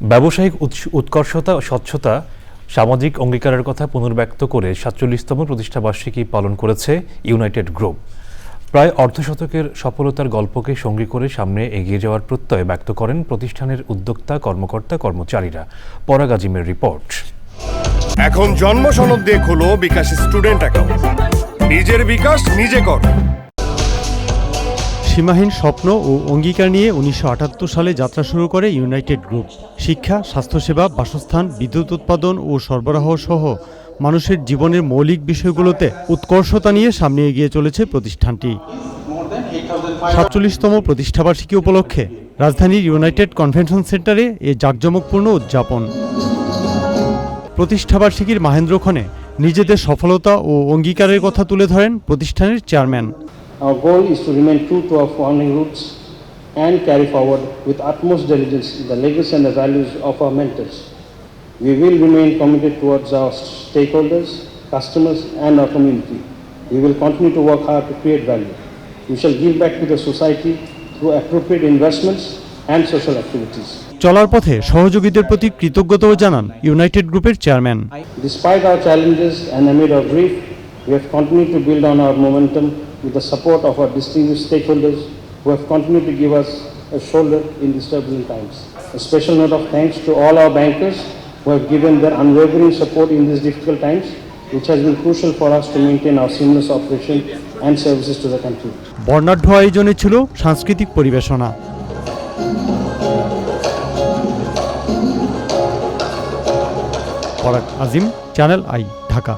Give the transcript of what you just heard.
ব্যবসায়িক উৎকর্ষতা, স্বচ্ছতা, সামাজিক অঙ্গীকারের কথা পুনর্ব্যক্ত করে সাতচল্লিশতম প্রতিষ্ঠাবার্ষিকী পালন করেছে ইউনাইটেড গ্রুপ। প্রায় অর্ধশতকের সফলতার গল্পকে সঙ্গী করে সামনে এগিয়ে যাওয়ার প্রত্যয় ব্যক্ত করেন প্রতিষ্ঠানের উদ্যোক্তা, কর্মকর্তা, কর্মচারীরা। পরাগ আজিমের রিপোর্ট। এখন জন্ম সনদ দিয়ে খোলো বিকাশ স্টুডেন্ট অ্যাকাউন্ট। নিজের বিকাশ নিজে কর। সীমাহীন স্বপ্ন ও অঙ্গীকার নিয়ে উনিশশো আটাত্তর সালে যাত্রা শুরু করে ইউনাইটেড গ্রুপ। শিক্ষা, স্বাস্থ্যসেবা, বাসস্থান, বিদ্যুৎ উৎপাদন ও সরবরাহ সহ মানুষের জীবনের মৌলিক বিষয়গুলোতে উৎকর্ষতা নিয়ে সামনে এগিয়ে চলেছে প্রতিষ্ঠানটি। সাতচল্লিশতম প্রতিষ্ঠাবার্ষিকী উপলক্ষে রাজধানীর ইউনাইটেড কনভেনশন সেন্টারে এ জাঁকজমকপূর্ণ উদযাপন। প্রতিষ্ঠাবার্ষিকীর মাহেন্দ্রক্ষণে নিজেদের সফলতা ও অঙ্গীকারের কথা তুলে ধরেন প্রতিষ্ঠানের chairman. Our goal is to remain true to our founding roots and carry forward with utmost diligence the legacy and the values of our mentors. We will remain committed towards our stakeholders, customers, and our community. We will continue to work hard to create value. We shall give back to the society through appropriate investments and social activities. চলার পথে সহযোগীদের প্রতি কৃতজ্ঞতাও জানান United গ্রুপের chairman Despite our challenges and amid our grief, we have continued to build on our momentum with the support of our distinguished stakeholders who have continued to give us a shoulder in these turbulent times. A special note of thanks to all our bankers who have given their unwavering support in these difficult times, which has been crucial for us to maintain our seamless operation and services to the country. বর্ণাঢ্য আয়োজনে ছিল সাংস্কৃতিক পরিবেশনা পরাগ আজিম channel I Dhaka